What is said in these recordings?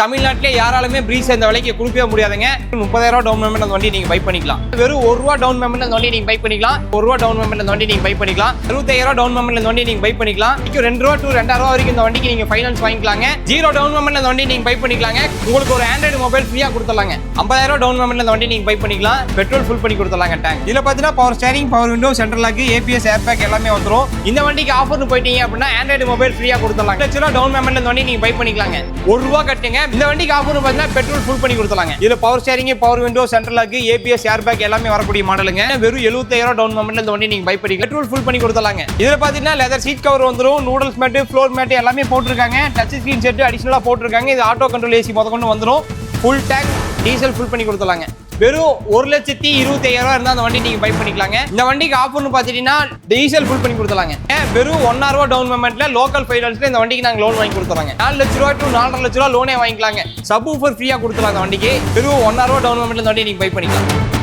தமிழ்நாட்டிலே யாராலுமே பிரீஸ் இந்த விலைக்கு கொடுக்கவே முடியாதுங்க. முப்பதாயிரம் டவுன் பேமெண்ட் அந்த வண்டி நீங்க பை பண்ணிக்கலாம். வெறும் ஒரு ரூபா டவுன் பேமெண்ட் அந்த வண்டி நீங்க பை பண்ணிக்கலாம். ஒரு ரூபா டவுன் பேமெண்ட் அந்த வண்டி நீங்க பை பண்ணிக்கலாம். அறுபத்தாயிரம் டவுன் பேமெண்ட் அந்த வண்டி நீங்க பை பண்ணிக்கலாம். இப்போ ரெண்டு ரூபா டூ ரெண்டாயிரம் ரூபா வரைக்கும் இந்த வண்டிக்கு நீங்க ஃபைனான்ஸ் வாங்கிக்கலாங்க. ஜீரோ டவுன் பேமெண்ட் அந்த வண்டி நீங்க பை பண்ணிக்கலாங்க. உங்களுக்கு ஒரு ஆண்ட்ராய்டு மொபைல் ஃப்ரீயா கொடுத்துலாங்க ஐம்பதாயிரம் டவுன் பேமெண்ட் அந்த வண்டி நீங்க பை பண்ணிக்கலாம். பெட்ரோல் ஃபுல் பண்ணி கொடுத்துலாங்க டேங்க் இதுல பாத்தீங்கன்னா power steering power window central lock ABS air bag எல்லாமே வந்துரும். இந்த வண்டிக்கு ஆஃபர்னு போயிட்டீங்க அப்படின்னா ஆண்ட்ராய்டு மொபைல் ஃப்ரீயா கொடுத்துலாம் லட்ச ரூபா டவுன் பேமெண்ட் அந்த வண்டி நீங்க பை பண்ணிக்கலாங்க. ஒரு ரூபா கட்டுங்க. இந்த வண்டிக்கு ஆஃபர் பார்த்தீங்கன்னா பெட்ரோல் ஃபுல் பண்ணி கொடுத்துலாங்க இதுல power steering power window central lock ABS air bag எல்லாமே வரக்கூடிய மாடலுங்க வெறும் எழுபத்தாயிரம் டவுன் பேமெண்ட் இந்த வண்டி நீங்க பை பண்ணி பெட்ரோல் ஃபுல் பண்ணி கொடுத்துலாங்க இதுல பாத்தீங்கன்னா லெதர் சீட் கவர் வந்துடும் நூடுல்ஸ் மேட் ஃப்ளோர் மேட் எல்லாமே போட்டிருக்காங்க. டச் ஸ்கிரீன் செட் அடிஷனலா போட்டிருக்காங்க. இது ஆட்டோ கண்ட்ரோல் ஏசி முத வந்துடும் ஃபுல் டேங்க் டீசல் ஃபுல் பண்ணி கொடுத்துலாங்க வெறும் ஒரு லட்சத்தி இருபத்தி ஐயாயிரம் இருந்தா அந்த வண்டி நீங்க பை பண்ணிக்கலாங்க. இந்த வண்டிக்கு ஆஃபர்னு பாத்தீங்கன்னா டீசல் ஃபுல் பண்ணி கொடுத்துலாங்க வெறும் ஒன் ரூபா டவுன் பேமெண்ட்ல லோக்கல் ஃபைனான்ஸ்ல இந்த வண்டிக்கு நாங்க லோன் வாங்கி கொடுத்துறாங்க நாலு லட்ச ரூபா டு நாலரை லட்ச ரூபா லோனே வாங்கிக்கலாங்க. சப் ஊஃபர் ஃப்ரீயா கொடுத்துலாம் அந்த வண்டிக்கு. வெறும் ஒன் ரூபா டவுன் பேமெண்ட்ல இந்த வண்டி நீங்க பை பண்ணிக்கலாம்.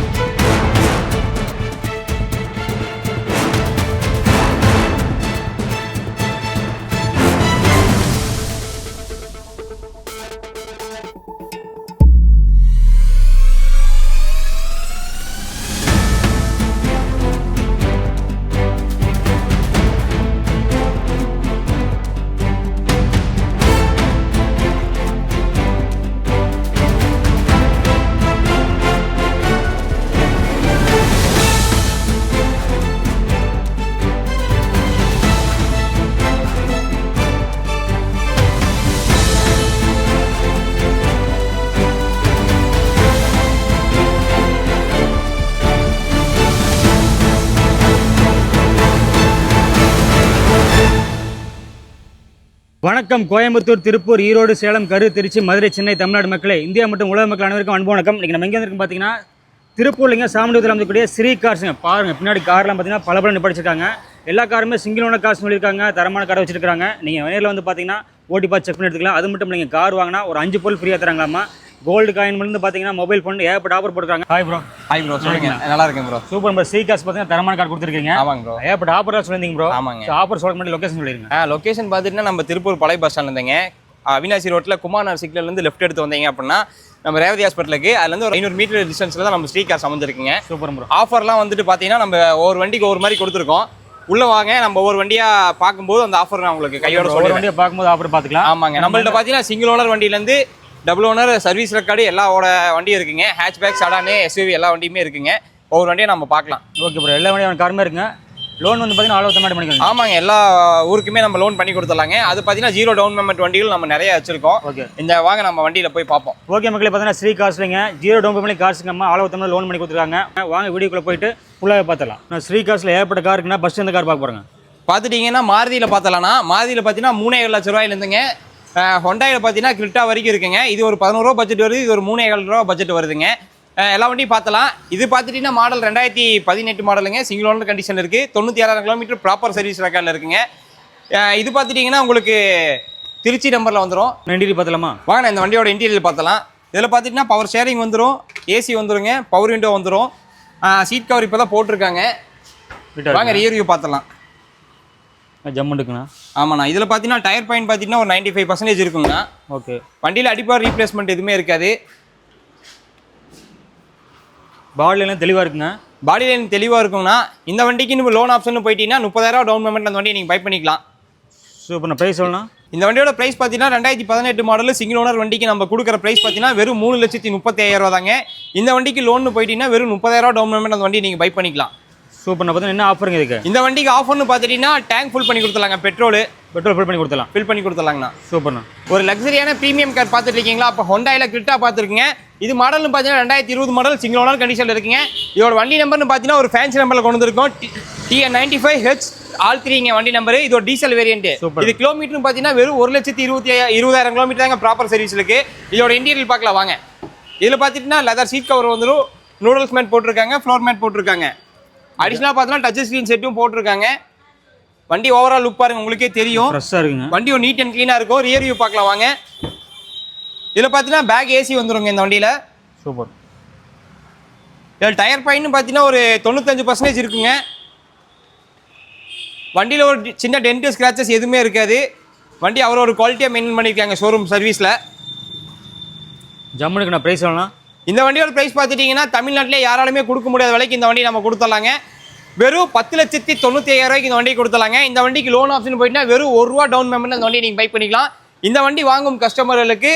வணக்கம். கோயம்புத்தூர் திருப்பூர் ஈரோடு சேலம் கரு திருச்சி மதுரை சென்னை தமிழ்நாடு மக்களே இந்தியா மற்றும் உலக மக்கள் அனைவருக்கும் அன்பு வணக்கம். இன்றைக்கி நம்ம எங்கே இருக்கோம் பார்த்தீங்கன்னா திருப்பூர்லிங்க சாமுண்டத்தில் அமைக்கக்கூடிய ஸ்ரீ கார்ஸுங்க பாருங்கள் பின்னாடி கார்லாம் பார்த்தீங்கன்னா பல பல நிப்படிச்சிருக்காங்க எல்லா காருமே சிங்கிள் ஓனர் காசு சொல்லியிருக்காங்க. தரமான காரை வச்சிருக்காங்க. நீங்கள் நேரில் வந்து பார்த்தீங்கன்னா ஓட்டி பார்த்து செக் பண்ணி எடுத்துக்கலாம். அது மட்டும் நீங்கள் கார் வாங்கினா ஒரு அஞ்சு பொருள் ஃப்ரீயாக தராங்களாமா கோல்டு காயின் வந்து பார்த்தீங்கன்னா மொபைல் ஃபோன் ஏகப்பட்ட ஆஃபர் போட்டுருக்காங்க. ஹாய் ப்ரோ ஹாய் ப்ரோ சொல்லுங்க. நல்லா இருக்கேன் bro super number Sri cars பார்த்தீங்கன்னா தரமான கார் கொடுத்துருக்கீங்க. ஆமாங்க ப்ரோ ஏகப்பட்ட ஆஃபராக சொல்லியிருந்தீங்க ப்ரோ ஆமாங்க. ஆஃபர் சொல்ல முன்னாடி லொக்கேஷன் சொல்லிடுங்க ஆ லொக்கேஷன் பார்த்துட்டுனா நம்ம திருப்பூர் பழைய பஸ் ஸ்டாண்ட் இருந்தேங்க. அவினாசி ரோட்டில் குமார் சிக்னல்லேருந்து லெஃப்ட் எடுத்து வந்தீங்க அப்படின்னா நம்ம ரேவதி ஹாஸ்பிட்டலுக்கு அதுலேருந்து ஒரு ஐநூறு மீட்டர் டிஸ்டன்ஸில் தான் நம்ம ஸ்ரீ கார்ஸ் அமைஞ்சிருக்குங்க. சூப்பர் ப்ரோ ஆஃபர்லாம் வந்துட்டு பார்த்தீங்கன்னா நம்ம ஒவ்வொரு வண்டிக்கு ஒவ்வொரு மாதிரி கொடுத்துருக்கோம். உள்ள வாங்க நம்ம ஒவ்வொரு வண்டியாக பார்க்கும்போது அந்த ஆஃபர் நான் உங்களுக்கு கையோட ஒரு சொல்லுவேன் வண்டியை பார்க்கும்போது ஆஃபர் பார்த்துக்கலாம் ஆமாங்க. நம்மள்ட்ட பார்த்தீங்கன்னா சிங்கிள் ஓனர் வண்டியிலேருந்து டபுள் ஓனர் சர்வீஸ் ரெக்கார்டு எல்லாவோட வண்டியும் இருக்குங்க. ஹேட்ச்பேக் சடானு எஸ்யூவி எல்லா வண்டியுமே இருக்குங்க. ஒவ்வொரு வண்டியை நம்ம பார்க்கலாம். ஓகே ப்ரோ எல்லா வண்டியும் காருமே இருக்குங்க. லோன் வந்து பார்த்தீங்கன்னா ஆலோசனை பண்ணிக்கலாம் ஆமாங்க. எல்லா ஊருக்குமே நம்ம லோன் பண்ணி கொடுத்துடலாங்க. அது பார்த்தீங்கன்னா ஜீரோ டவுன் பேமெண்ட் வண்டிகள் நம்ம நிறைய வச்சிருக்கோம். ஓகே இந்த வாங்க நம்ம வண்டியில் போய் பார்ப்போம். ஓகே மக்களே பார்த்தீங்கன்னா ஸ்ரீ காசுலிங்க ஜீரோ டவுன் பேமெண்ட் காசுக்கு அம்மா ஆலோ தமிழ் லோன் பண்ணி கொடுத்துருக்காங்க. வாங்க வீடியோக்குள்ளே போயிட்டு ஃபுல்லாக பார்த்துலாம் நான் ஸ்ரீ காசில் ஏற்பட்ட கார் இருக்குன்னா பஸ் இந்த கார் பார்க்க போகிறேங்க பார்த்துட்டீங்கன்னா மாருதியில் பார்த்தலாம்னா மாருதியில் பார்த்தீங்கன்னா மூணே லட்ச ரூபாயிலேருந்துங்க. ஹொண்டாயில் பார்த்தீங்கன்னா கிரிட்டா வரைக்கும் இருக்குங்க. இது ஒரு பதினோரு ரூபா பட்ஜெட் வருது இது ஒரு மூணே ஏழு ரூபா பட்ஜெட் வருதுங்க. எல்லா வண்டியும் பார்த்தலாம். இது பார்த்துட்டீங்கன்னா மாடல் ரெண்டாயிரத்தி பதினெட்டு மாடலுங்க சிங்கிள் ஓனர் கண்டிஷன் இருக்குது தொண்ணூற்றி ஆறாயிரம் கிலோமீட்டர் ப்ராப்பர் சர்வீஸ் ரெக்கார்டில் இருக்குங்க. இது பார்த்துட்டிங்கன்னா உங்களுக்கு திருச்சி நம்பரில் வந்துடும் நன்றி பார்த்தலாமா? வாங்க இந்த வண்டியோட இன்டீரியல் பார்த்தலாம். இதில் பார்த்துட்டிங்கன்னா பவர் ஷேரிங் வந்துடும் ஏசி வந்துருங்க. பவர் விண்டோ வந்துடும் சீட் கவர் இப்போ தான் போட்டிருக்காங்க. வாங்க ரிவ்யூ பார்த்தலாம். ஜம்மு இருக்குண்ணா ஆமாண்ணா. இதில் பார்த்தீங்கன்னா டயர் பாயிண்ட் பார்த்தீங்கன்னா ஒரு 95% ஃபைவ் பர்சன்டேஜ் இருக்குங்கண்ணா. ஓகே. வண்டியில் அடிப்பார் ரீப்ளேஸ்மெண்ட் எதுவுமே இருக்காது. பாடிலாம் தெளிவாக இருக்குங்க பாடி லைன் தெளிவாக இருக்குங்கண்ணா. இந்த வண்டிக்கு நீங்கள் லோன் ஆப்ஷன் போயிட்டீங்கன்னா முப்பதாயிரம் டவுன் பேமெண்ட் அந்த வண்டியை நீங்கள் பை பண்ணிக்கலாம். சூப்பர் ப்ரைஸ் சொல்லணும் இந்த வண்டியோட பிரைஸ் பார்த்தீங்கன்னா ரெண்டாயிரத்தி பதினெட்டு மாடல் சிங்கிள் ஓனர் வண்டிக்கு நம்ம கொடுக்குற பிரைஸ் பார்த்தீங்கன்னா வெறும் மூணு லட்சத்தி முப்பத்தி ஐயாயிரம் ரூபா தாங்க. இந்த வண்டிக்கு லோன் போயிட்டீங்கன்னா வெறும் முப்பதாயிரம் டவுன் பேமெண்ட் அந்த வண்டியை நீங்கள் பை பண்ணிக்கலாம். சூப்பர். நான் பார்த்தீங்கன்னா என்ன ஆஃபருங்க இதுக்கு? இந்த வண்டிக்கு ஆஃபர்னு பார்த்துட்டீங்கன்னா டேங்க் ஃபுல் பண்ணி கொடுத்துலாங்க பெட்ரோல் பெட்ரோல் ஃபில் பண்ணி கொடுத்துலாம் ஃபில் பண்ணி கொடுத்துலாங்கண்ணா சூப்பர்ண்ணா. ஒரு லக்ஸரியான ப்ரீமியம் கார் பார்த்துட்டு இருக்கீங்களா அப்போ ஹொண்டாயில் கிரிட்டா பார்த்துருக்கீங்க. இது மாடல்னு பார்த்தீங்கன்னா ரெண்டாயிரத்தி இருபது மாடல் சிங்கிள் ஓனர் கண்டிஷனில் இருக்குங்க. இதோட வண்டி நம்பர்னு பார்த்தீங்கன்னா ஒரு ஃபேன்சி நம்பரில் கொண்டு வந்திருக்கோம். TN ninety five H all த்ரீங்க வண்டி நம்பர் இது ஒரு டீசல் வேரியன்ட். இது கிலோமீட்டர்னு பார்த்தீங்கன்னா வெறும் ஒரு லட்சத்தி இருபத்தி இருபதாயிரம் கிலோமீட்டர் தாங்க ப்ராப்பர் சர்வீஸ் இருக்கு. இதோட இன்டீரியல் பார்க்கலாம் வாங்க. இதில் பார்த்துட்டுனா லெதர் சீட் கவர் வந்துடும் நூடல்ஸ் மேட் போட்டிருக்காங்க ஃப்ளோர் மேட் போட்டிருக்காங்க. அடிஷனலாக பார்த்தீங்கன்னா டச் ஸ்க்ரீன் செட்டும் போட்டிருக்காங்க. வண்டி ஓவரால் லுக் பாருங்க உங்களுக்கே தெரியும். ஃப்ரெஷ்ஷாக இருக்குங்க. வண்டி நீட் அண்ட் க்ளீனாக இருக்கும். ரியர் வியூ பார்க்கலாம் வாங்க. இதில் பார்த்தீங்கன்னா பேக் ஏசி வந்துருங்க இந்த வண்டியில். சூப்பர் இதில் டயர் பாயிண்ட்னு பார்த்தீங்கன்னா ஒரு தொண்ணூத்தஞ்சு பர்சன்டேஜ் இருக்குங்க. வண்டியில் ஒரு சின்ன டென்ட் ஸ்க்ராச்சஸ் எதுவுமே இருக்காது. வண்டி அவர் ஒரு குவாலிட்டியாக மெயின்டைன் பண்ணியிருக்காங்க ஷோரூம் சர்வீஸில் ஜம்முனுக்கு நான் ப்ரைஸ் சொல்லலாம். இந்த வண்டியோட ப்ரைஸ் பார்த்துட்டிங்கன்னா தமிழ்நாட்டிலே யாராலுமே கொடுக்க முடியாத விலைக்கு இந்த வண்டி நம்ம கொடுத்துடலாங்க. வெறும் பத்து லட்சத்தி தொண்ணூற்றி ஐயாயிரம் ரூபாய்க்கு இந்த வண்டி கொடுத்துடலாங்க. இந்த வண்டிக்கு லோன் ஆப்ஷன் போயிட்டுனா வெறும் ஒரு ரூபா டவுன் பேமெண்ட் இந்த வண்டி நீங்கள் பை பண்ணிக்கலாம். இந்த வண்டி வாங்கும் கஸ்டமர்களுக்கு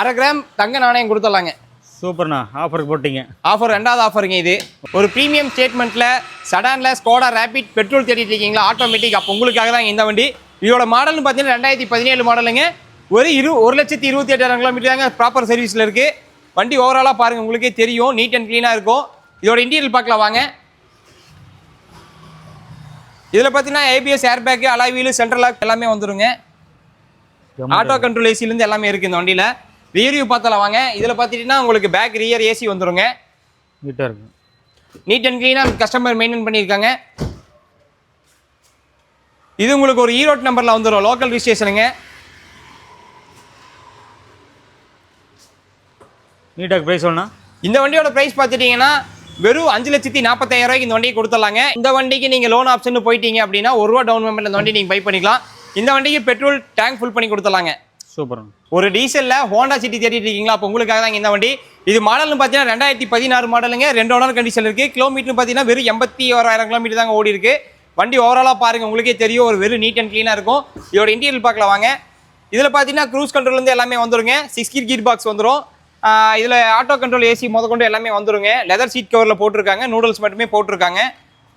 அரை கிராம் தங்க நாணயம் கொடுத்துடலாங்க. சூப்பர்ண்ணா. ஆஃபருக்கு போட்டீங்க. ஆஃபர் ரெண்டாவது ஆஃபருங்க இது. ஒரு ப்ரீமியம் ஸ்டேட்மெண்ட்டில் சடானில் ஸ்கோடா ரேபிட் பெட்ரோல் தேடிட்டு இருக்கீங்களா? ஆட்டோமேட்டிக் அப்போ உங்களுக்காக தான் இந்த வண்டி. இதோட மாடல்னு பார்த்தீங்கன்னா ரெண்டாயிரத்தி பதினேழு மாடலுங்க ஒரு இரு ஒரு லட்சத்தி இருபத்தி எட்டாயிரம் கிலோமீட்டர் தாங்க ப்ராப்பர் சர்வீஸில் இருக்குது வண்டி ஓவராலாக பாருங்கள் உங்களுக்கே தெரியும். நீட் அண்ட் க்ளீனாக இருக்கும். இதோட இன்டீரியல் பார்க்கலாம் வாங்க. இதில் பார்த்தீங்கன்னா ABS air bag alloy wheel central lock எல்லாமே வந்துருங்க. ஆட்டோ கண்ட்ரோல் ஏசிலேருந்து எல்லாமே இருக்குது இந்த வண்டியில். ரியர் வியூ பார்த்தலாம் வாங்க. இதில் பார்த்துட்டிங்கன்னா உங்களுக்கு பேக் ரியர் ஏசி வந்துருங்க. நீட்டாக இருக்கு. நீட் அண்ட் க்ளீனாக கஸ்டமர் மெயின்டைன் பண்ணியிருக்காங்க. இது உங்களுக்கு ஒரு ஈரோட் நம்பரில் வந்துடும் லோக்கல் ரிஜிஸ்ட்ரேஷனுங்க நீட்டாக ப்ரைஸ் சொல்லலாம் இந்த வண்டியோட ப்ரைஸ் பார்த்துட்டிங்கன்னா வெறும் அஞ்சு லட்சத்தி நாற்பத்தாயிரம் ரூபாய்க்கு இந்த வண்டியை கொடுத்துடலாங்க. இந்த வண்டிக்கு நீங்கள் லோன் ஆப்ஷன் போயிட்டீங்க அப்படின்னா ஒரு ரூபா டவுன் பேமெண்ட் இந்த வண்டி நீங்கள் பை பண்ணிக்கலாம். இந்த வண்டிக்கு பெட்ரோல் டேங்க் ஃபுல் பண்ணி கொடுத்துடலாங்க. சூப்பர்ண்ணா ஒரு டீசலில் ஹோண்டா சிட்டி தேடிட்டு இருக்கீங்களா அப்போ உங்களுக்காக தான் இந்த வண்டி. இது மாடல்னு பார்த்தீங்கன்னா ரெண்டாயிரத்தி பதினாறு மாடலுங்க ரெண்டு ஓனர் கண்டிஷன் இருக்குது கிலோமீட்டர் பார்த்தீங்கன்னா வெறும் எண்பத்தி ஓராயிரம் கிலோமீட்டர் தாங்க ஓடி இருக்கு. வண்டி ஓவராலாக பாருங்கள் உங்களுக்கே தெரியும். ஒரு வெறும் நீட் அண்ட் க்ளீனாக இருக்கும். இதோட இன்டீரியல் பார்க்கலாம் வாங்க. இதில் பார்த்தீங்கன்னா க்ரூஸ் கண்ட்ரோல்லேருந்து எல்லாமே வந்துருங்க. சிக்ஸ் கீர் கீர் பாக்ஸ் வந்துடும் இதில் ஆட்டோ கண்ட்ரோல் ஏசி முதற்கொண்டு எல்லாமே வந்துருங்க. லெதர் சீட் கவரில் போட்டிருக்காங்க. நூடுல்ஸ் மட்டுமே போட்டிருக்காங்க.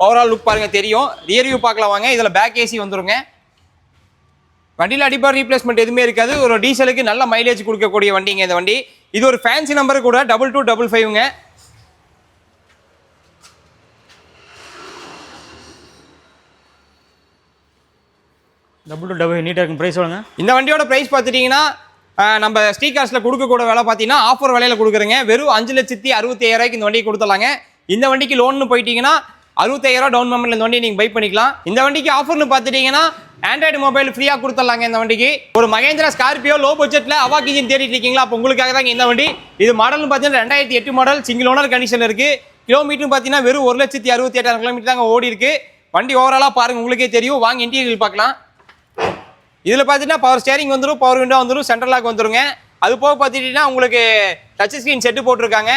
ஓவரால் லுக் பாருங்கள் தெரியும். ரியர் வியூ பார்க்கலாம் வாங்க. இதில் பேக் ஏசி வந்துருங்க. வண்டியில் அடிப்பார் ரீப்ளேஸ்மெண்ட் எதுவுமே இருக்காது. ஒரு டீசலுக்கு நல்ல மைலேஜ் கொடுக்கக்கூடிய வண்டிங்க இந்த வண்டி. இது ஒரு ஃபேன்சி நம்பர் கூட டபுள் டூ டபுள் ஃபைவ்ங்க டபுள் டூ டபுள் நீட்டாக இருக்கும் ப்ரைஸ் சொல்லுங்க. இந்த வண்டியோட ப்ரைஸ் பார்த்துட்டிங்கன்னா நம்ம நம்ம ஸ்ரீகாஸ்ட்டில் கொடுக்கக்கூட விலை பார்த்தீங்கன்னா ஆஃபர் விலையில் கொடுக்குறேங்க. வெறும் அஞ்சு லட்சத்தி அறுபத்தி ஐயாயிரூவாய்க்கு இந்த வண்டியை கொடுத்துடலாங்க. இந்த வண்டிக்கு லோன்னு போயிட்டீங்கன்னா அறுபத்தாயிரம் டவுன் பேமெண்ட்ல இந்த வண்டியை நீங்கள் பை பண்ணிக்கலாம். இந்த வண்டிக்கு ஆஃபர்னு பார்த்துட்டிங்கன்னா ஆண்ட்ராய்டு மொபைல் ஃப்ரீயாக கொடுத்துடலாங்க இந்த வண்டிக்கு. ஒரு மகேந்திரா ஸ்கார்பியோ லோ பட்ஜெட்டில் அவாக் இன்ஜின் தேடிட்டு இருக்கீங்களா? அப்போ உங்களுக்காக தாங்க இந்த வண்டி. இது மாடல்னு பார்த்தீங்கன்னா ரெண்டாயிரத்தி எட்டு மாடல் சிங்கிள் ஓனர் கண்டிஷன் இருக்குது கிலோமீட்டர் பார்த்தீங்கன்னா வெறும் ஒரு லட்சத்தி அறுபத்தி எட்டாயிரம் கிலோமீட்டர் தாங்க ஓடி இருக்கு வண்டி ஓவராலாக பாருங்க உங்களுக்கே தெரியும். வாங்க இன்டீரியல் பார்க்கலாம். இதில் பார்த்தீங்கன்னா பவர் ஸ்டேரிங் வந்துடும் பவர் விண்டோ வந்துடும் சென்ட்ரல் லாக் வந்துருங்க. அது போக பார்த்துட்டிங்கன்னா உங்களுக்கு டச் ஸ்க்ரீன் செட்டு போட்டிருக்காங்க.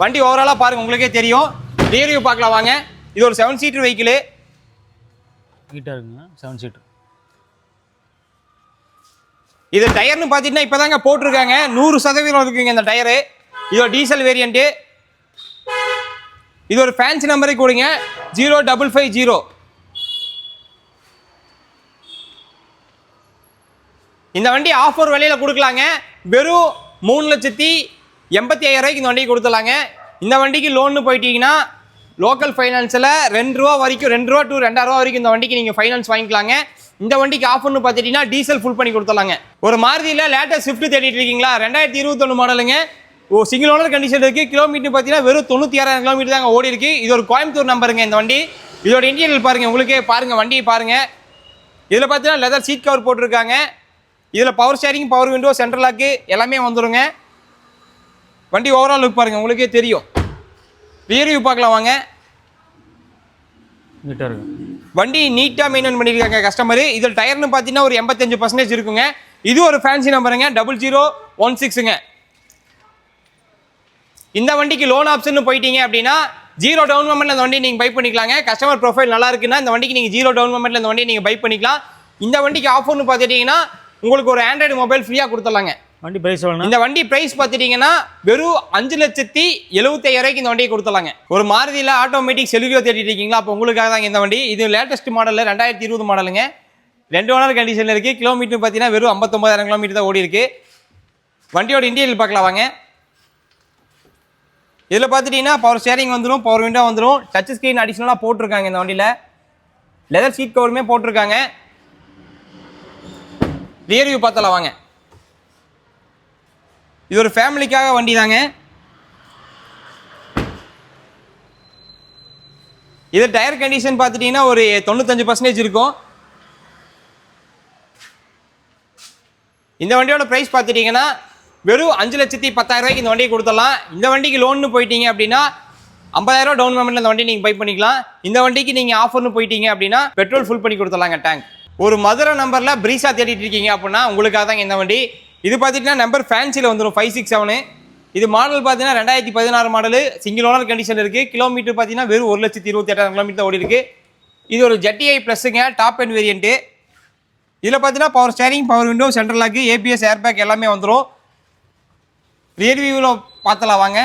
வண்டி ஓவராலாக பாருங்கள் உங்களுக்கே தெரியும். ரியர் வியூ பார்க்கலாம் வாங்க. இது ஒரு செவன் சீட்டர் வெஹிக்கிள் நீட்டாக இருக்குங்க செவன் சீட்டர் இது டயர்னு பார்த்தீங்கன்னா இப்போ தாங்க போட்டிருக்காங்க. நூறு சதவீதம் இருக்குங்க இந்த டயரு இது ஒரு டீசல் வேரியண்ட்டு இது ஒரு ஃபேன்சி நம்பரே கொடுங்க. ஜீரோ டபுள் ஃபைவ் ஜீரோ இந்த வண்டி ஆஃபர் விலையில் கொடுக்கலாங்க. வெறும் மூணு லட்சத்தி எண்பத்தி ஐயாயிரம் இந்த வண்டியை கொடுத்துலாங்க இந்த வண்டிக்கு லோன்னு போயிட்டீங்கன்னா லோக்கல் ஃபைனான்ஸில் ரெண்டு ரூபா வரைக்கும் ரெண்டு ரூபா டு ரெண்டாயிரம் ரூபா வரைக்கும் இந்த வண்டிக்கு நீங்கள் ஃபைனான்ஸ் வாங்கிக்கலாங்க. இந்த வண்டிக்கு ஆஃபர்னு பார்த்துட்டிங்கன்னா டீசல் ஃபுல் பண்ணி கொடுத்துலாங்க ஒரு மாருதியில் லேட்டஸ்ட் ஸ்விஃப்ட் தேடிட்டு இருக்கீங்களா? ரெண்டாயிரத்தி இருபத்தொன்று மாடலுங்க ஓ சிங்கிள் ஓனர் கண்டிஷன் இருக்குது கிலோமீட்டர் பார்த்தீங்கன்னா வெறும் தொண்ணூற்றி ஆறாயிரம் கிலோமீட்டர் தாங்க ஓடி இருக்கு. இது ஒரு கோயம்புத்தூர் நம்பருங்க இந்த வண்டி. இதோட இன்டீரியல் பாருங்கள் உங்களுக்கே பாருங்கள் வண்டியை பாருங்கள் இதில் பார்த்தீங்கன்னா லெதர் சீட் கவர் போட்டிருக்காங்க. இதில் power steering power window central lock எல்லாமே வந்துருங்க. வண்டி ஓவரால் லுக் பாருங்கள் உங்களுக்கே தெரியும். ரியர் வியூ பார்க்கலாம் வாங்க. நீட்டாக இருக்கும் வண்டி நீட்டாக மெயின்டைன் பண்ணியிருக்காங்க கஸ்டமர் இதில் டயர்னு பார்த்தீங்கன்னா ஒரு எண்பத்தஞ்சு பர்சன்டேஜ் இருக்குங்க. இது ஒரு ஃபேன்சி நம்பருங்க டபுள் ஜீரோ ஒன் சிக்ஸுங்க இந்த வண்டிக்கு லோன் ஆப்ஷன் போயிட்டீங்க அப்படின்னா ஜீரோ டவுன் பேமெண்ட்ல இந்த வண்டி நீங்கள் பை பண்ணிக்கலாங்க. கஸ்டமர் ப்ரொஃபைல் நல்லா இருக்குன்னா இந்த வண்டிக்கு நீங்கள் ஜீரோ டவுன் பேமெண்ட்ல இந்த வண்டியை நீங்கள் பை பண்ணிக்கலாம். இந்த வண்டிக்கு ஆஃபர்னு பார்த்துட்டிங்கன்னா உங்களுக்கு ஒரு ஆண்ட்ராய்டு மொபைல் ஃப்ரீயாக கொடுத்துடலாங்க. வண்டி ப்ரைஸ் இந்த வண்டி பிரைஸ் பார்த்துட்டீங்கன்னா வெறும் அஞ்சு லட்சத்தி எழுபத்தையாயிரூவாய்க்கு இந்த வண்டியை கொடுத்துலாங்க ஒரு மாருதியில் ஆட்டோமேட்டிக் செலுவியோ தேடிட்டு இருக்கீங்களா? அப்போ உங்களுக்காக தான் இந்த வண்டி. இது லேட்டஸ்ட் மாடலில் ரெண்டாயிரத்தி இருபது மாடலுங்க ரெண்டு ஓனர் கண்டிஷனில் இருக்குது கிலோமீட்டர் பார்த்தீங்கன்னா வெறும் ஐம்பத்தொம்பதாயிரம் கிலோமீட்டர் தான் ஓடி இருக்கு. வண்டியோட இன்டீரியல் பார்க்கலாம் வாங்க. இதில் பார்த்துட்டிங்கன்னா பவர் ஸ்டேரிங் வந்துடும் பவர் விண்டோ வந்துடும் டச் ஸ்க்ரீன் அடிஷ்னலாக போட்டிருக்காங்க இந்த வண்டியில். லெதர் சீட் கவருமே போட்டிருக்காங்க. ரியர் வியூ பார்த்தலாம் வாங்க. இது ஒரு ஃபேமிலிக்காக வண்டி தாங்க. இது டயர் கண்டிஷன் பார்த்துட்டிங்கன்னா ஒரு தொண்ணூத்தஞ்சு பர்சன்டேஜ் இருக்கும். இந்த வண்டியோட ப்ரைஸ் பார்த்துட்டிங்கன்னா வெறும் அஞ்சு லட்சத்தி பத்தாயிரம் ரூபாய்க்கு இந்த வண்டியை கொடுத்துடலாம். இந்த வண்டிக்கு லோன்னு போயிட்டீங்க அப்படின்னா ஐம்பதாயிரம் டவுன் பேமெண்ட்டில் இந்த வண்டி நீங்கள் பை பண்ணிக்கலாம். இந்த வண்டிக்கு நீங்கள் ஆஃபர்னு போயிட்டீங்க அப்படின்னா பெட்ரோல் ஃபுல் பண்ணி கொடுத்துடலாங்க டேங்க் ஒரு மதுரை நம்பரில் ப்ரீஸா தேடிட்டு இருக்கீங்க அப்படின்னா உங்களுக்காக தான் இந்த வண்டி. இது பார்த்துட்டிங்கன்னா நம்பர் ஃபேன்சியில் வந்துடும் ஃபைவ் சிக்ஸ் செவனு இது மாடல் பார்த்தீங்கன்னா ரெண்டாயிரத்தி பதினாறு மாடலு சிங்கிள் ஓனர் கண்டிஷன் இருக்குது கிலோமீட்டர் பார்த்தீங்கன்னா வெறும் ஒரு லட்சத்தி இருபத்தி எட்டாயிரம் கிலோமீட்டர் ஓடி இருக்குது இது ஒரு ஜெட்டிஐ ப்ளஸ்ஸுங்க டாப் அண்ட் வேரியண்ட்டு இதில் பார்த்தீங்கன்னா power steering power window central lock ABS airbag எல்லாமே வந்துடும் ரியர் வியூவில் பார்த்தலாம் வாங்க.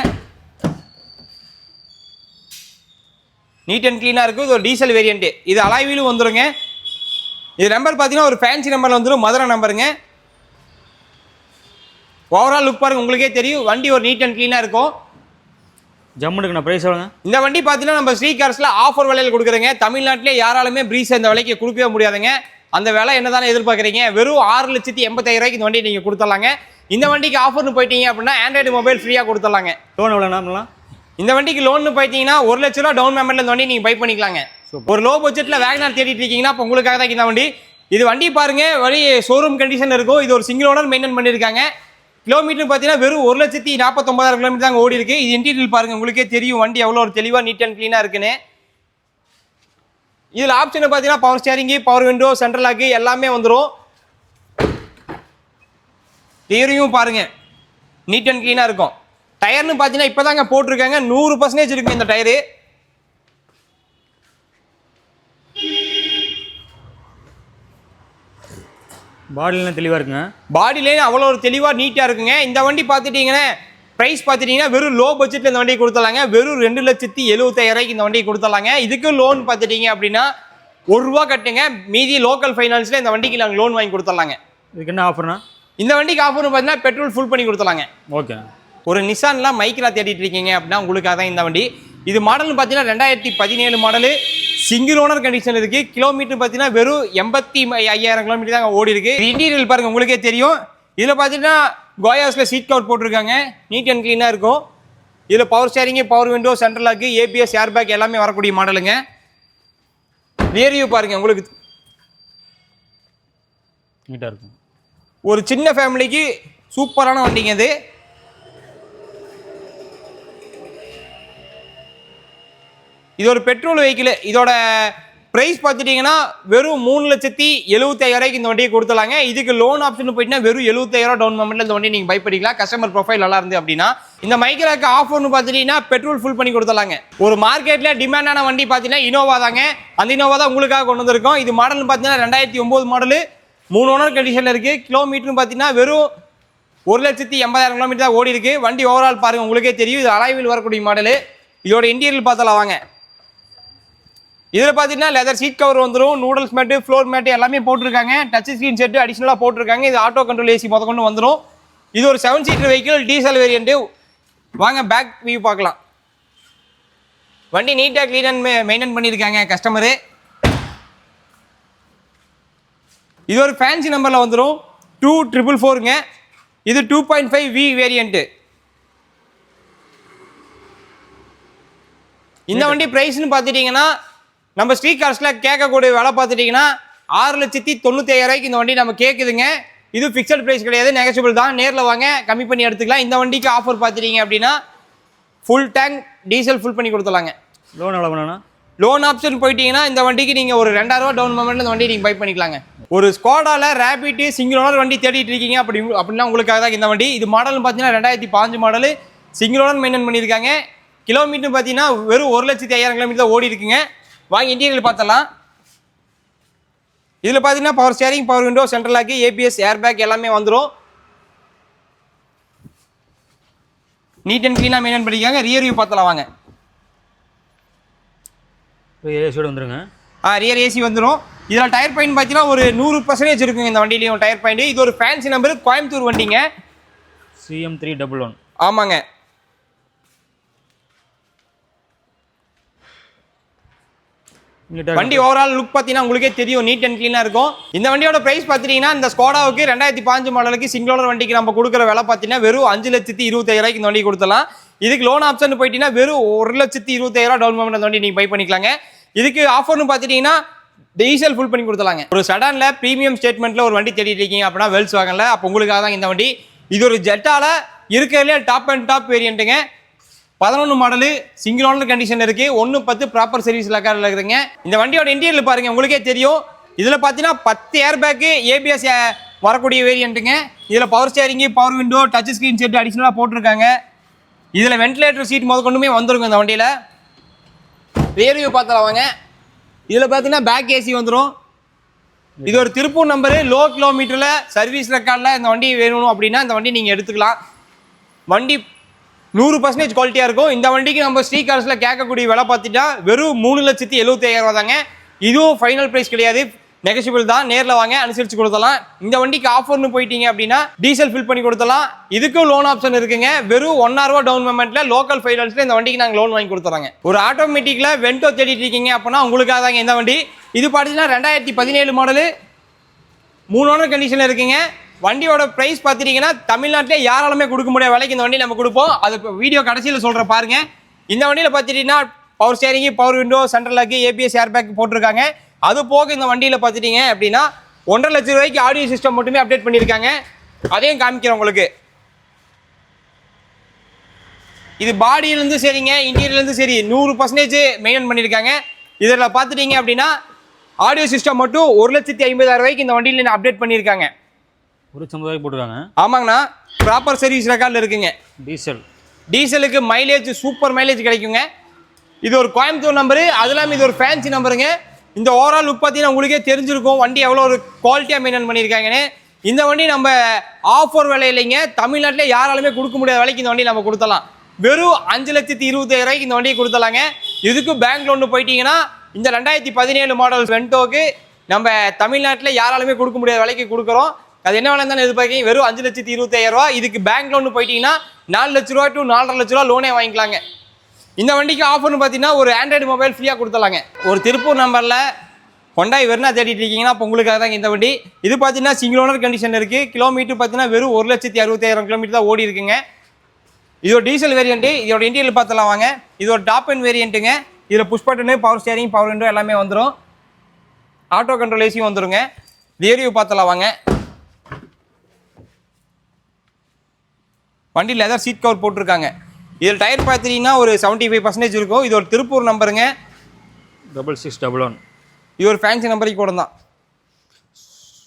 நீட் அண்ட் க்ளீனாக இருக்குது. இது ஒரு டீசல் வேரியண்ட்டு இது அலாய்விலும் வந்துடுங்க வந்துருங்க. இது நம்பர் பார்த்தீங்கன்னா ஒரு ஃபேன்சி நம்பரில் வந்துடும் மதுரை நம்பருங்க ஓவரால் லுக் பாருங்க உங்களுக்கே தெரியும். வண்டி ஒரு நீட் அண்ட் க்ளீனாக இருக்கும். ஜம்முனுக்கு நான் ப்ரைஸ் சொல்லுங்க. இந்த வண்டி பார்த்தீங்கன்னா நம்ம ஸ்ரீ கார்ஸில் ஆஃபர் விலையில் கொடுக்குறேங்க. தமிழ்நாட்டிலே யாராலுமே ப்ரீஸ் இந்த விலைக்கு கொடுக்கவே முடியாதுங்க. அந்த விலை என்ன தானே எதிர்பார்க்குறீங்க? வெறும் ஆறு லட்சத்தி எண்பத்தாயிரம் ரூபாய்க்கு இந்த வண்டி நீங்கள் கொடுத்துடலாங்க. இந்த வண்டிக்கு ஆஃபர்னு போயிட்டீங்க அப்படின்னா ஆண்ட்ராய்டு மொபைல் ஃப்ரீயாக கொடுத்துடலாங்க. லோன் எவ்வளோ நாமலாம் இந்த வண்டிக்கு லோன் போயிட்டீங்கன்னா ஒரு லட்ச ரூபா டவுன் பேமெண்ட்ல இந்த வண்டி நீங்கள் பை பண்ணிக்கலாங்க. ஒரு லோ பட்ஜெட்டில் வேகனார் தேடிட்டு இருக்கீங்கன்னா இப்போ உங்களுக்காக தான் இந்த வண்டி. இது வண்டி பாருங்க வழி ஷோரூம் கண்டிஷன் இருக்கும். இது ஒரு சிங்கிள் ஓனர் மெயின்டைன் பண்ணியிருக்காங்க. கிலோமீட்டர் பார்த்தீங்கன்னா வெறும் ஒரு லட்சத்தி நாற்பத்தொம்பதாயிரம் கிலோமீட்டர் தாங்க ஓடி இருக்கு. இது இன்டீரியல் பாருங்க உங்களுக்கே தெரியும் வண்டி எவ்வளோ ஒரு தெளிவாக நீட் அண்ட் க்ளீனாக இருக்குன்னு. இதில் ஆப்ஷனை பார்த்தீங்கன்னா power steering power window central lock எல்லாமே வந்துடும் டயரையும் பாருங்க நீட் அண்ட் க்ளீனாக இருக்கும். டயர்னு பார்த்தீங்கன்னா இப்போ தாங்க போட்டிருக்காங்க. நூறு பர்சன்டேஜ் இருக்குங்க இந்த டயரு பாடிலாம் தெளிவாக இருக்குங்க? பாடியிலே அவ்வளோ ஒரு தெளிவாக நீட்டாக இருக்குங்க. இந்த வண்டி பார்த்துட்டீங்கன்னா ப்ரைஸ் பார்த்துட்டீங்கன்னா வெறும் லோ பட்ஜெட்டில் இந்த வண்டியை கொடுத்துலாங்க வெறும் ரெண்டு லட்சத்தி எழுபத்தாயிரூபாய்க்கு இந்த வண்டியை கொடுத்துலாங்க இதுக்கு லோன் பார்த்துட்டீங்க அப்படின்னா ஒரு ரூபா கட்டுங்க. மீதி லோக்கல் ஃபைனான்ஸில் இந்த வண்டிக்கு நாங்கள் லோன் வாங்கி கொடுத்துடலாங்க. இதுக்கு என்ன ஆஃபர்னா இந்த வண்டிக்கு ஆஃபர்னு பார்த்தீங்கன்னா பெட்ரோல் ஃபுல் பண்ணி கொடுத்துலாங்க ஓகே. ஒரு நிசான்லாம் மைக்கிலா தேடிட்டு இருக்கீங்க அப்படின்னா உங்களுக்காக தான் இந்த வண்டி. இது மாடல்னு பார்த்தீங்கன்னா ரெண்டாயிரத்தி பதினேழு மாடலு சிங்கிள் ஓனர் கண்டிஷன் இருக்கு. கிலோமீட்டர் பார்த்தீங்கன்னா வெறும் எண்பத்தி ஐயாயிரம் கிலோமீட்டர் தாங்க ஓடி இருக்கு. இன்டீரியல் பாருங்க உங்களுக்கே தெரியும். இதில் பார்த்தீங்கன்னா கோயாஸில் சீட் கவர் போட்டிருக்காங்க. நீட் அண்ட் க்ளீனாக இருக்கும். இதில் power steering power window central lock ABS airbag எல்லாமே வரக்கூடிய மாடலுங்க வியூ பாருங்க உங்களுக்கு நீட்டாக இருக்கும். ஒரு சின்ன ஃபேமிலிக்கு சூப்பரான வண்டிங்க இது. இது ஒரு பெட்ரோல் வெஹிக்கிள் இதோட ப்ரைஸ் பார்த்துட்டிங்கன்னா வெறும் மூணு லட்சத்தி எழுபத்தாயிரூபாய்க்கு இந்த வண்டியை கொடுத்துலாங்க இதுக்கு லோன் ஆப்ஷன் போயிட்டுனா வெறும் எழுபத்தாயிரம் டவுன் மெமெண்ட்டில் இந்த வண்டி நீங்கள் பை பண்ணிக்கலாம். கஸ்டமர் ப்ரொஃபைல் நல்லா இருந்து அப்படின்னா இந்த மைக்ராக்கு ஆஃபர்னு பார்த்துட்டீங்கன்னா பெட்ரோல் ஃபுல் பண்ணி கொடுத்துலாங்க ஒரு மார்க்கெட்டில் டிமாண்டான வண்டி பார்த்தீங்கன்னா இனோவா தாங்க. அந்த இனோவா தான் உங்களுக்காக கொண்டு வந்திருக்கோம். இது மாடல்னு பார்த்தீங்கன்னா ரெண்டாயிரத்தி ஒம்பது மாடலு மூணு ஓனர் கண்டிஷனில் இருக்குது கிலோமீட்டர்னு பார்த்தீங்கன்னா வெறும் ஒரு லட்சத்தி எண்பதாயிரம் கிலோமீட்டர் தான் ஓடி இருக்கு வண்டி ஓவரால் பாருங்க உங்களுக்கே தெரியும். இது அலைவில் வரக்கூடிய மாடலு இதோட இன்டீரியல் பார்த்தலாம் வாங்க. இதில் பார்த்தீங்கன்னா லெதர் சீட் கவர் வந்துடும் நூடல்ஸ் மேட்டு ஃப்ளோர் மேட்டு எல்லாமே போட்டிருக்காங்க. டச் ஸ்க்ரீன் செட்டு அடிஷ்னலாக போட்டிருக்காங்க. இது ஆட்டோ கண்ட்ரோல் ஏசி முத கொண்டு வந்துடும் இது ஒரு seven seater vehicle diesel variant வாங்க பேக் வியூ பார்க்கலாம். வண்டி நீட்டாக க்ளீன் அண்ட் மெயின்டைன் பண்ணியிருக்காங்க கஸ்டமரு இது ஒரு ஃபேன்சி நம்பரில் வந்துடும் டூ ட்ரிபிள் ஃபோருங்க இது two point five V variant இந்த வண்டி ப்ரைஸ்னு பார்த்துட்டிங்கன்னா நம்ம ஸ்ட்ரீட் கார்ஸில் கேட்கக்கூடிய விலை பார்த்துட்டிங்கன்னா ஆறு லட்சத்தி தொண்ணூற்றி ஐயாயிரூவாய்க்கு இந்த வண்டி நம்ம கேட்குதுங்க. இது ஃபிக்ஸட் ப்ரைஸ் கிடையாது நெகசிபிள் தான். நேரில் வாங்க கம்மி பண்ணி எடுத்துக்கலாம். இந்த வண்டிக்கு ஆஃபர் பார்த்துட்டீங்க அப்படின்னா ஃபுல் டேங்க் டீசல் ஃபுல் பண்ணி கொடுத்துலாங்க லோன் எவ்வளோ லோன் ஆப்ஷன் போயிட்டீங்கன்னா இந்த வண்டிக்கு நீங்கள் ஒரு ரெண்டாயிரரூவா டவுன் பேமெண்ட்ல இந்த வண்டி நீங்கள் பை பண்ணிக்கலாங்க. ஒரு ஸ்கோடாவில் ரேபிட்டு சிங்கிள் ஓனர் வண்டி தேடிட்டு இருக்கீங்க அப்படி அப்படின்னா உங்களுக்காக தான் இந்த வண்டி. இது மாடல்னு பார்த்தீங்கன்னா ரெண்டாயிரத்தி பாஞ்சு மாடலு சிங்கிள் ஓனர் மெயின்டைன் பண்ணியிருக்காங்க. கிலோமீட்டர் பார்த்தீங்கன்னா வெறும் ஒரு லட்சத்தி ஐயாயிரம் கிலோமீட்டர் தான் ஓடி இருக்குங்க வாங்கி இன்டீரியல் பார்த்தலாம் இதில் பார்த்தீங்கன்னா power steering power window central lock ABS airbag எல்லாமே வந்துடும் நீட் அண்ட் க்ளீனாக மெயின்டைன் பண்ணிக்காங்க ரியர் வியூ பார்த்தலாம் வாங்க. ஏசியோட வந்துருங்க. ஆ ரியர் ஏசி வந்துடும் இதில் டயர் பாயிண்ட் பார்த்தீங்கன்னா ஒரு நூறு பர்சன்டேஜ் இருக்குங்க இந்த வண்டியிலையும் டயர் பாயிண்ட் இது ஒரு ஃபேன்சி நம்பர் கோயம்புத்தூர் வண்டிங்க. சிஎம் த்ரீ டபுள் ஒன் ஆமாங்க. வண்டி ஓவரால் லுக் பார்த்தீங்கன்னா உங்களுக்கே தெரியும் நீட் அண்ட் க்ளீனாக இருக்கும். இந்த வண்டியோட ப்ரைஸ் பார்த்தீங்கன்னா இந்த ஸ்கோடாவுக்கு ரெண்டாயிரத்தி பாஞ்சு மாடலுக்கு சிங்கிளோட வண்டிக்கு நம்ம கொடுக்குற விலை பார்த்தீங்கன்னா வெறும் அஞ்சு லட்சத்தி இருபத்தாயிரூவாய்க்கு இந்த வண்டி கொடுத்தலாம் இதுக்கு லோன் ஆப்ஷன் போயிட்டீங்கன்னா வெறும் ஒரு லட்சத்தி இருபத்தாயிரம் டவுன் பேமெண்ட் அந்த வண்டி நீங்கள் பை பண்ணிக்கலாங்க. இதுக்கு ஆஃபர்னு பார்த்துட்டீங்கன்னா டீசல் ஃபுல் பண்ணி கொடுத்துலாங்க ஒரு சடனில் ப்ரீமியம் ஸ்டேட்மெண்ட்டில் ஒரு வண்டி தேடிட்டு இருக்கீங்க அப்படின்னா வெல்ஸ் வாங்கல அப்போ உங்களுக்காக தான் இந்த வண்டி. இது ஒரு ஜெட்டால இருக்கிறதுலே டாப் அண்ட் டாப் வேரியண்ட்டுங்க பதினொன்று மாடலு சிங்கிள் ஓனர் கண்டிஷன் இருக்கு. ஒன்று பத்து ப்ராப்பர் சர்வீஸ் லக்காரில் இருக்குதுங்க. இந்த வண்டியோட இன்டீரியல் பாருங்க உங்களுக்கே தெரியும். இதில் பார்த்தீங்கன்னா பத்து ஏர் பேக்கு ஏபிஎஸ் வரக்கூடிய வேரியண்ட்டுங்க இதில் power steering power window touch screen set அடிஷ்னலாக போட்டிருக்காங்க. இதில் வென்டிலேட்டர் சீட் முத கொண்டுமே வந்துருங்க இந்த வண்டியில். ரியர் வியூ வாங்க. இதில் பார்த்தீங்கன்னா பேக் ஏசி வந்துடும் இது ஒரு திருப்பூர் நம்பரு லோ கிலோமீட்டரில் சர்வீஸ் ரெக்கார்டில் இந்த வண்டி வேணும் அப்படின்னா இந்த வண்டி நீங்கள் எடுத்துக்கலாம். வண்டி நூறு பர்சன்டேஜ் குவாலிட்டியாக இருக்கும். இந்த வண்டிக்கு நம்ம ஸ்ரீகார்ஸில் கேட்கக்கூடிய விலை பார்த்துட்டா வெறும் மூணு லட்சத்தி எழுபத்தி ஐயாயிரம் தாங்க. இதுவும் ஃபைனல் ப்ரைஸ் கிடையாது. நெகசிபிள் தான். நேரில் வாங்க அனுசரித்து கொடுத்தலாம் இந்த வண்டிக்கு ஆஃபர்னு போயிட்டீங்க அப்படின்னா டீசல் ஃபில் பண்ணி கொடுத்தலாம் இதுக்கும் லோன் ஆப்ஷன் இருக்குங்க. வெறும் ஒன் ரூபா டவுன் பேமெண்ட்ல லோக்கல் ஃபைனான்ஸில் இந்த வண்டிக்கு நாங்கள் லோன் வாங்கி கொடுத்துறாங்க ஒரு ஆட்டோமேட்டிக்கில் வெண்டோ தேடிட்டு இருக்கீங்க அப்படின்னா உங்களுக்காக தாங்க இந்த வண்டி. இது பார்த்தீங்கன்னா ரெண்டாயிரத்தி பதினேழு மாடலு மூணு ஓனர் கண்டிஷனில் இருக்குங்க. வண்டியோட ப்ரைஸ் பார்த்துட்டீங்கன்னா தமிழ்நாட்டிலே யாராலுமே கொடுக்க முடியாத விலைக்கு இந்த வண்டி நம்ம கொடுப்போம். அது இப்போ வீடியோ கடைசியில் சொல்கிற பாருங்க. இந்த வண்டியில் பார்த்துட்டீங்கன்னா power steering power window central lock ABS airbag போட்டிருக்காங்க. அது போக இந்த வண்டியில் பார்த்துட்டீங்க அப்படின்னா ஒன்றரை லட்சம் ரூபாய்க்கு ஆடியோ சிஸ்டம் மட்டுமே அப்டேட் பண்ணியிருக்காங்க. அதையும் காமிக்கிறேன் உங்களுக்கு. இது பாடியிலேருந்து சரிங்க இன்டீரியர்லேருந்து சரி. நூறு பர்சன்டேஜ் மெயின்டைன் பண்ணியிருக்காங்க. இதில் பார்த்துட்டீங்க அப்படின்னா ஆடியோ சிஸ்டம் மட்டும் ஒரு லட்சத்தி ஐம்பதாயிரம் ரூபாய்க்கு இந்த வண்டியில் அப்டேட் பண்ணியிருக்காங்க. ஒரு சம்பதாயம் போட்டிருக்காங்க. ஆமாங்கண்ணா ப்ராப்பர் சர்வீஸ் ரெக்கார்டில் இருக்குங்க. டீசல் டீசலுக்கு மைலேஜ் சூப்பர் மைலேஜ் கிடைக்குங்க. இது ஒரு கோயம்புத்தூர் நம்பரு அது இல்லாமல் இது ஒரு ஃபேன்சி நம்பருங்க இந்த ஓவரால் லுக் பார்த்தீங்கன்னா உங்களுக்கே தெரிஞ்சிருக்கும் வண்டி எவ்வளோ ஒரு குவாலிட்டியாக மெயின்டைன் பண்ணியிருக்காங்கன்னு இந்த வண்டி நம்ம ஆஃபர் விலை இல்லைங்க. தமிழ்நாட்டில் யாராலுமே கொடுக்க முடியாத விலைக்கு இந்த வண்டி நம்ம கொடுத்தலாம். வெறும் அஞ்சு லட்சத்தி இருபத்தாயிரம் ரூபாய்க்கு இந்த வண்டியை கொடுத்தலாங்க. இதுக்கு பேங்க் லோன் போயிட்டீங்கன்னா இந்த ரெண்டாயிரத்தி பதினேழு மாடல் வென்டோக்கு நம்ம தமிழ்நாட்டில் யாராலுமே கொடுக்க முடியாத விலைக்கு கொடுக்குறோம். அது என்ன வேலை இருந்தாலும் எதிர்பார்க்கீங்க வெறும் அஞ்சு லட்சத்தி இருபத்தாயிரம் ரூபா. இதுக்கு பேங்க் லோன் போயிட்டீங்கன்னா நாலு லட்ச ரூபா டு நாலரை லட்ச ரூபா லோனே வாங்கிக்கலாங்க. இந்த வண்டிக்கு ஆஃபர்னு பார்த்தீங்கன்னா ஒரு ஆண்ட்ராய்டு மொபைல் ஃப்ரீயாக கொடுத்துலாங்க ஒரு திருப்பூர் நம்பரில் கொண்டாய் வெறுனா தேடிட்டு இருக்கீங்கன்னா அப்போ உங்களுக்காக தான் இந்த வண்டி. இது பார்த்தீங்கன்னா சிங்கிள் ஓனர் கண்டிஷன் இருக்குது கிலோமீட்டர் பார்த்தீங்கன்னா வெறும் ஒரு லட்சத்தி அறுபத்தாயிரம் கிலோமீட்டர் தான் ஓடி இருக்குங்க. இது ஒரு டீசல் வேரியண்ட்டு இதோட இன்டீரியல் பார்த்தலாம் வாங்க. இது ஒரு டாப் அண்ட் வேரியண்ட்டுங்க இதில் push button power steering power window எல்லாமே வந்துடும் ஆட்டோ கண்ட்ரோல் ஏசியும் வந்துருங்க. ரியர் வியூ பார்த்தலாம் வாங்க. வண்டி லெதர் சீட் கவர் போட்டிருக்காங்க. இதில் டயர் பார்த்துட்டீங்கன்னா ஒரு செவன்ட்டி ஃபைவ் பர்சன்டேஜ் இருக்கும். இது ஒரு திருப்பூர் நம்பருங்க டபுள் சிக்ஸ் டபுள் ஒன் இது ஒரு ஃபேன்சி நம்பருக்கு கூட தான்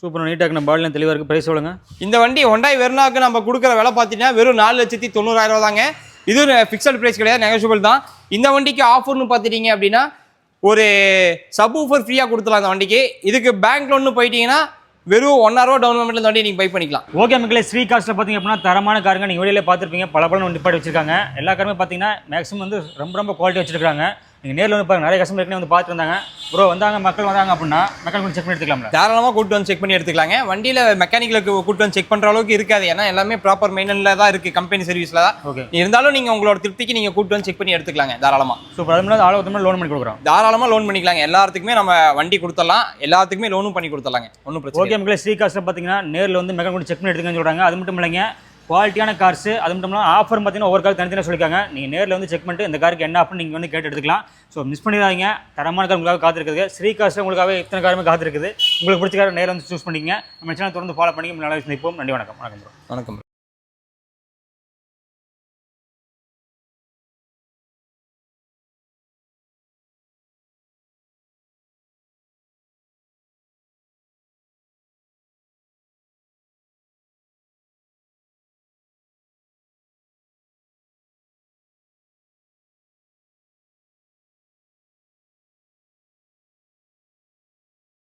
சூப்பர் நீட்டாக நம்ம பாடிலாம் தெளிவாக இருக்குது ப்ரைஸ் சொல்லுங்க இந்த வண்டி ஒண்டாய் வெர்னாக்கு நம்ம கொடுக்குற விலை பார்த்தீங்கன்னா வெறும் நாலு லட்சத்தி தொண்ணூறாயிரம் ரூபா தாங்க. இது ஃபிக்ஸட் ப்ரைஸ் கிடையாது. நெகோஷியபிள் தான். இந்த வண்டிக்கு ஆஃபர்னு பார்த்துட்டீங்க அப்படின்னா ஒரு சப் ஊஃபர் ஃப்ரீயாக கொடுத்துலாம் அந்த வண்டிக்கு. இதுக்கு பேங்க் லோன்னு போயிட்டீங்கன்னா வெறும் ஒன் ஹவர் டவுன் பேமெண்ட்ல தாண்டி நீங்கள் பை பண்ணிக்கலாம். ஓகே மக்களே ஸ்ரீ காஸ்ட்டில் பார்த்தீங்க அப்படின்னா தரமான காருங்க. நீங்கள் வெளியில பார்த்துருப்பீங்க. பல பல நிப்பாட்டி வச்சிருக்காங்க. எல்லா காருமே பார்த்தீங்கன்னா மேக்ஸிமம் வந்து ரொம்ப ரொம்ப குவாலிட்டி வச்சிருக்காங்க நீங்கள் நேரில் வந்து பாருங்க. நிறைய கஸ்டமர் ஏற்கனவே வந்து பார்த்துட்டு இருந்தாங்க ப்ரோ வந்தாங்க மக்கள் வந்தாங்க அப்படின்னா மக்கள் கொஞ்சம் செக் பண்ணி எடுத்துக்கலாம்ல. தாராளமாக கூட்டு வந்து செக் பண்ணி எடுத்துக்கலாங்க. வண்டியில் மெக்கானிக்கலுக்கு கூட்டு வந்து செக் பண்ணுற அளவுக்கு இருக்காது. ஏன்னா எல்லாமே ப்ராப்பர் மெயினில் தான் இருக்குது கம்பெனி சர்வீஸில் தான். ஓகே இருந்தாலும் நீங்கள் உங்களோட திருப்திக்கு நீங்கள் கூட்டு வந்து செக் பண்ணி எடுத்துக்கலாங்க. தாராளமாக சூப்பர் அது மாதிரி ஆள் ஒருத்தர் லோன் பண்ணி கொடுக்குறோம் தாராளமாக லோன் பண்ணிக்கலாங்க. எல்லாத்துக்குமே நம்ம வண்டி கொடுத்துடலாம். எல்லாத்துக்குமே லோனும் பண்ணி கொடுத்துடலாங்க. ஒன்றும் பிரச்சனை ஓகே மக்களே ஸ்ரீ காஸ்ட்டில் பார்த்தீங்கன்னா நேரில் வந்து மெக்கானிக் செக் பண்ணி எடுத்துக்கன்னு சொல்கிறாங்க அது மட்டும் இல்லைங்க. குவாலிட்டியான கார்ஸ் அது மட்டும் இல்லாமல் ஆஃபர் பார்த்தீங்கன்னா ஒவ்வொரு கார் தனித்தனியாக சொல்லியிருக்காங்க நீங்கள் நேரில் வந்து செக் பண்ணிட்டு இந்த காருக்கு என்ன ஆஃபர் நீங்கள் வந்து கேட்டு எடுத்துக்கலாம். ஸோ மிஸ் பண்ணிடாதீங்க. தரமான கார் உங்களுக்காக காத்திருக்குது ஸ்ரீ காஸ்ட்டில் உங்களுக்காக இத்தனை காருமே காத்திருக்குது. உங்களுக்கு பிடிச்ச காரை நேரில் வந்து சூஸ் பண்ணிக்கங்க. நம்ம சேனல் தொடர்ந்து ஃபாலோ பண்ணி நல்லா சந்திப்போம். நன்றி வணக்கம். வணக்கம் வணக்கம்